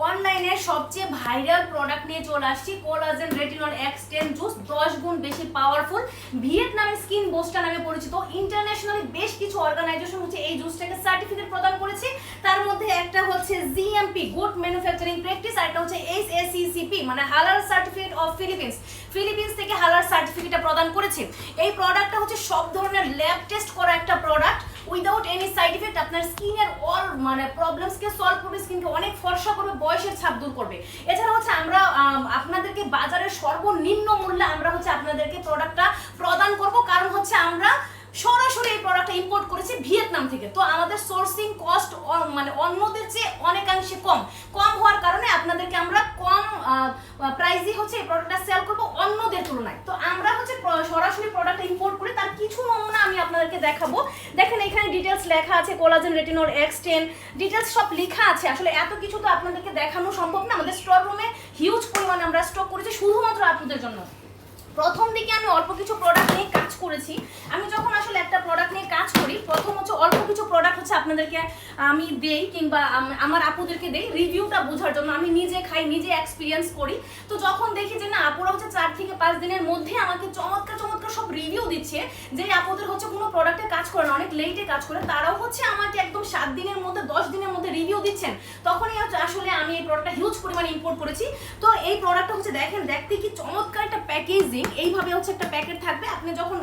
অনলাইনে সবচেয়ে viral product নিয়ে চলে আসছি কোলাজেন রেটিনল এক্সটেন জুস দশ গুণ বেশি পাওয়ারফুল ভিয়েতনামের স্কিন বোস্টা নামে পরিচিত। ইন্টারন্যাশনালি বেশ কিছু অর্গানাইজেশন হচ্ছে এই জুসটাকে সার্টিফিকেট প্রদান করেছে। তার মধ্যে একটা হচ্ছে জিএমপি গুড ম্যানুফ্যাকচারিং প্র্যাকটিস আর একটা হচ্ছে এইচএসইসিপি মানে হালাল সার্টিফিকেট অফ ফিলিপিন্স ফিলিপিন্স থেকে হালাল সার্টিফিকেটটা প্রদান করেছে। এই প্রোডাক্টটা হচ্ছে সব ধরনের ল্যাব টেস্ট করা একটা product without any side effect আপনার স্কিনের অল মানে প্রবলেমসকে সলভ করবে স্কিনকে অনেক ফর্সা করবে, বয়সের ছাপ দূর করবে। এছাড়া হচ্ছে আমরা আপনাদেরকে বাজারের সর্বনিম্ন মূল্যে আমরা হচ্ছে আপনাদেরকে প্রোডাক্টটা প্রদান করব। কারণ হচ্ছে আমরা সরাসরি এই প্রোডাক্টটা ইম্পোর্ট করেছি ভিয়েতনাম থেকে। তো আমাদের সোর্সিং কস্ট মানে অন্যদের চেয়ে অনেকাংশে কম। কম হওয়ার কারণে আপনাদেরকে আমরা কম প্রাইসই হচ্ছে এই প্রোডাক্টটা সেল করব অন্যদের তুলনায়। তো আমরা হচ্ছে সরাসরি প্রোডাক্ট ইম্পোর্ট করে তার কিছু নমুনা আপনাদেরকে দেখাবো। দেখেন এখানে ডিটেলস লেখা আছে কোলাজেন রেটিনোর এক্স টেন ডিটেলস সব লেখা আছে। আসলে এত কিছু তো আপনাদেরকে দেখানো সম্ভব না। আমাদের স্টক রুমে হিউজ পরিমাণে আমরা স্টক করেছি, শুধুমাত্র আপনাদের জন্য। প্রথম দিকে আমি অল্প কিছু প্রোডাক্ট নিয়ে কাজ করেছি। আমি যখন আসলে একটা প্রোডাক্ট নিয়ে কাজ করি, প্রথম হচ্ছে অল্প কিছু প্রোডাক্ট হচ্ছে আপনাদেরকে আমি দেই কিংবা আমার আপুদেরকে দেই রিভিউটা বোঝার জন্য। আমি নিজে খাই, নিজে এক্সপিরিয়েন্স করি। তো যখন দেখি যে না, আপুরা হচ্ছে চার থেকে পাঁচ দিনের মধ্যে আমাকে চমৎকার চমৎকার সব রিভিউ দিচ্ছে যে আপুদের হচ্ছে কোনো প্রোডাক্টে কাজ করে না, অনেক লেটে কাজ করে, তারাও হচ্ছে আমাকে একদম সাত দিনের মধ্যে, দশ দিনের মধ্যে রিভিউ দিচ্ছেন। তখনই আসলে আমি এই প্রোডাক্টটা হিউজ পরিমাণে ইম্পোর্ট করেছি। তো এই প্রোডাক্টটা হচ্ছে দেখেন, দেখতে কি চমৎকার একটা প্যাকেজিং এইভাবে হচ্ছে একটা প্যাকেট থাকবে। আপনি যখন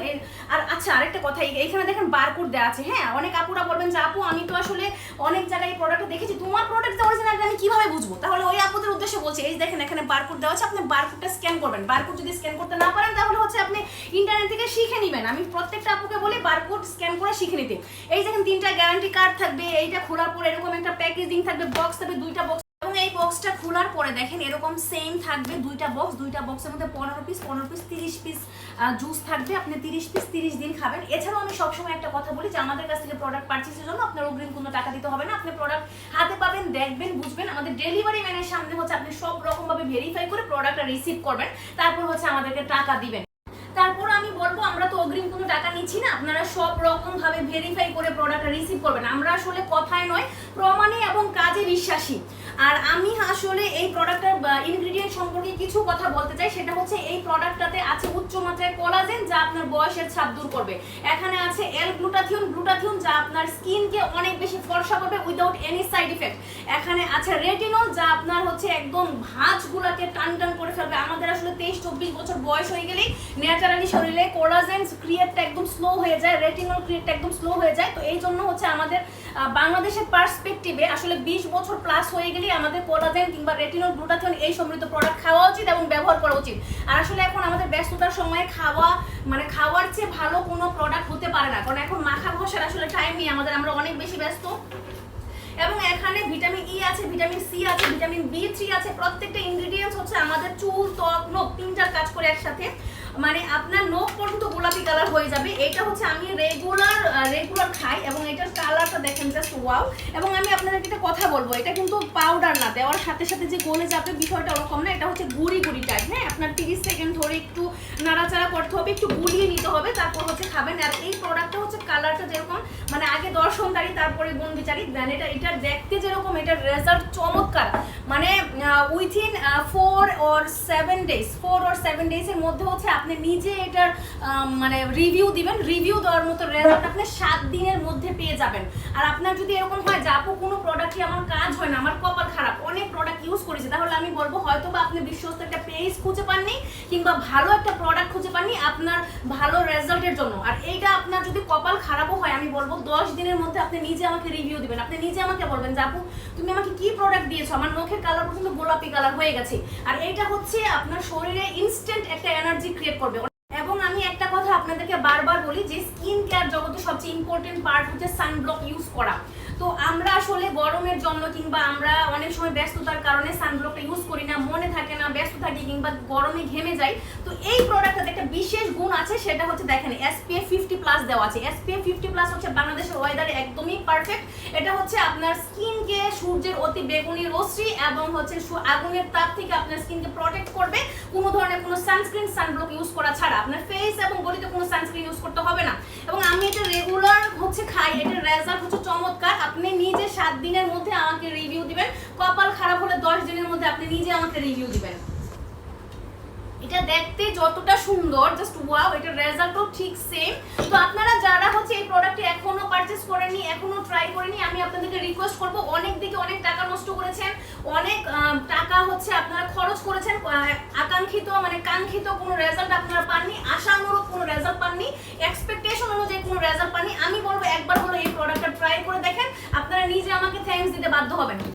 আর আচ্ছা আরেকটা কথা, এই- এইখানে দেখেন বারকোড দেওয়া আছে। হ্যাঁ অনেক আপুরা বলবেন যে, আপু, আমি তো আসলে অনেক জায়গায় এই প্রোডাক্টটা দেখেছি। তোমার প্রোডাক্ট অরিজিনাল আমি কীভাবে বুঝব? তাহলে ওই আপুদের উদ্দেশ্যে বলছি, এই দেখেন, এখানে বারকোড দেওয়া আছে। আপনি বারকোডটা স্ক্যান করবেন। বারকোড যদি স্ক্যান করতে না পারেন, তাহলে হচ্ছে আপনি ইন্টারনেট থেকে শিখে নেবেন। আমি প্রত্যেকটা আপুকে বলি বারকোড স্ক্যান করে শিখে নিতে। এই দেখেন, তিনটা গ্যারান্টি কার্ড থাকবে। এইটা খোলার পর এরকম একটা প্যাকেজিং থাকবে বক্স থাকবে, দুইটা বক্স এই বক্সটা খোলার পরে দেখেন এরকম সেম থাকবে দুইটা বক্স দুইটা বক্সের মধ্যে পনেরো পিস পনেরো পিস তিরিশ পিস জুস থাকবে। আপনি তিরিশ পিস তিরিশ দিন খাবেন। এছাড়াও আমি সবসময় একটা কথা বলি যে আমাদের কাছ থেকে প্রোডাক্ট পারচেসের জন্য আপনার অগ্রিম কোনো টাকা দিতে হবে না। আপনি প্রোডাক্ট হাতে পাবেন, দেখবেন, বুঝবেন। আমাদের ডেলিভারি ম্যানের সামনে হচ্ছে আপনি সব রকম ভাবে ভেরিফাই করে প্রোডাক্টটা রিসিভ করবেন। তারপর হচ্ছে আমাদেরকে টাকা দিবেন। তারপর আমি বলব, আমরা তো অগ্রিম কোনো টাকা নিচ্ছি না। আপনারা সব রকম ভাবে ভেরিফাই করে প্রোডাক্টটা রিসিভ করবেন। আমরা আসলে কথায় নয়, প্রমাণে এবং কাজে বিশ্বাসী। আর আমি আসলে এই প্রোডাক্টের ইনগ্রেডিয়েন্ট সম্পর্কে কিছু কথা বলতে চাই, সেটা হচ্ছে এই মাত্রায় কোলাজেন যা আপনার বয়সের ছাপ দূর করবে। এখানে আছে এল গ্লুটাথিয়ন গ্লুটাথিয়ন যা আপনার স্কিনকে অনেক বেশি ফর্সা করবে উইদাউট এনি সাইড ইফেক্ট এখানে আছে রেটিনল যা আপনার হচ্ছে একদম ভাঁজগুলোকে টান টান করে ফেলবে। আমাদের আসলে তেইশ চব্বিশ বছর বয়স হয়ে গেলেই ন্যাচারালি শরীরে কোলাজেন ক্রিয়েটটা একদম স্লো হয়ে যায় রেটিনল ক্রিয়েটটা একদম স্লো হয়ে যায়। তো এই জন্য হচ্ছে আমাদের বাংলাদেশের পার্সপেক্টিভে আসলে বিশ বছর প্লাস হয়ে গেলেই আমাদের কোলাজেন কিংবা রেটিনল গ্লুটাথিয়ন এই সমৃদ্ধ প্রোডাক্ট খাওয়া উচিত এবং ব্যবহার করা উচিত। আর আসলে এখন আমাদের ব্যস্ততার সময়ে খাওয়া মানে খাওয়ার চেয়ে ভালো কোনো প্রোডাক্ট হতে পারে না। কারণ এখন মাখা ঘষার আসলে টাইম নেই আমাদের, আমরা অনেক বেশি ব্যস্ত। এবং এখানে ভিটামিন ই আছে ভিটামিন সি আছে ভিটামিন বি থ্রি আছে, প্রত্যেকটা ইনগ্রেডিয়েন্টস হচ্ছে আমাদের চুল, ত্বক, নখ তিনটার কাজ করে একসাথে। মানে আপনার নখ পর্যন্ত গোলাপি কালার হয়ে যাবে। এটা হচ্ছে আমি রেগুলার রেগুলার খাই এবং এটার দেখেন জাস্ট ওয়াও এবং আমি আপনাদেরকে একটা কথা বলব, এটা কিন্তু পাউডার না, দেওয়ার সাথে সাথে যে গলে যাবে বিষয়টা ওরকম না, এটা হচ্ছে গুড়ি গুড়ি টাইপ হ্যাঁ? আপনার তিরিশ সেকেন্ড ধরে একটু নাড়াচাড়া করতে হবে, একটু গুলিয়ে নিতে হবে, তারপর হচ্ছে খাবেন। আর এই প্রোডাক্টটা হচ্ছে কালারটা যেরকম মানে আগে তারপরে গুণ বিচারি দেন এটা, এটার দেখতে যেরকম, এটার রেজাল্ট চমৎকার। মানে within four or seven days four or seven ডেজের মধ্যে হচ্ছে আপনি নিজে এটার মানে রিভিউ দিবেন। রিভিউ দেওয়ার মতো রেজাল্ট আপনি সাত দিনের মধ্যে পেয়ে যাবেন। আর আপনার যদি এরকম হয় যে, আপু, কোনো প্রোডাক্টই আমার কাজ হয় না, আমার কপাল খারাপ, অনেক প্রোডাক্ট ইউজ করেছি, তাহলে আমি বলব হয়তো বা আপনি বিশ্বস্ত একটা পেজ খুঁজে পাননি, কিংবা ভালো একটা প্রোডাক্ট খুঁজে পাননি আপনার ভালো রেজাল্টের জন্য। আর এইটা আপনার যদি কপাল খারাপও হয়, আমি বলব, দশ দিনের মধ্যে আপনি নিজে আমাকে রিভিউ দিবেন। আপনি নিজে আমাকে বলবেন যে, আপু, তুমি আমাকে কি প্রোডাক্ট দিয়েছ? আমার মুখের কালার পর্যন্ত গোলাপি কালার হয়ে গেছে। আর এইটা হচ্ছে আপনার শরীরে ইনস্ট্যান্ট একটা এনার্জি ক্রিয়েট করবে। এবং আমি একটা কথা আপনাদেরকে বারবার বলি যে স্কিন কেয়ার জগতে সবচেয়ে ইম্পর্টেন্ট পার্ট হচ্ছে সানব্লক ইউজ করা। তো আমরা আসলে গরমের জন্য কিংবা আমরা অনেক সময় ব্যস্ততার কারণে সানব্লকটা ইউজ করি না, মনে থাকে না, ব্যস্ত থাকি কিংবা গরমে ঘেমে যাই। তো এই প্রোডাক্টটাতে একটা বিশেষ গুণ আছে, সেটা হচ্ছে দেখেন এসপিএফ ফিফটি প্লাস দেওয়া আছে। এসপিএফ ফিফটি প্লাস হচ্ছে বাংলাদেশের ওয়েদারে একদমই পারফেক্ট এটা হচ্ছে আপনার স্কিনকে সূর্যের অতি বেগুনি রশ্মি এবং হচ্ছে আগুনের তাপ থেকে আপনার স্কিনকে প্রোটেক্ট করবে। ধরনের কোনো সানস্ক্রিন সানব্লক ইউজ করা ছাড়া আপনার ফেস এবং বডিতে কোনো সানস্ক্রিন ইউজ করতে হবে না। এবং আমি এটা রেগুলার হচ্ছে খাই এটার রেজাল্ট হচ্ছে চমৎকার। আপনি নিজে সাত দিনের মধ্যে আমাকে রিভিউ দিবেন। কপাল খারাপ হলে দশ মধ্যে আপনি নিজে আমাকে রিভিউ দিবেন। এটা দেখতে যতটা সুন্দর জাস্ট ওয়াও এটার রেজাল্টও ঠিক সেম তো আপনারা যারা হচ্ছে এই প্রোডাক্টটি এখনও পারচেজ করেননি, এখনও ট্রাই করেনি আমি আপনাদেরকে রিকোয়েস্ট করব, অনেক দিকে অনেক টাকা নষ্ট করেছেন, অনেক টাকা হচ্ছে আপনারা খরচ করেছেন আহ, মানে কাঙ্ক্ষিত কোনো রেজাল্ট আপনারা পাননি আশানুরূপ কোনো রেজাল্ট পাননি এক্সপেকটেশন অনুযায়ী কোনো রেজাল্ট পাননি। আমি বলব একবার হলো এই প্রোডাক্টটা ট্রাই করে দেখেন আপনারা নিজে আমাকে থ্যাঙ্কস দিতে বাধ্য হবেন।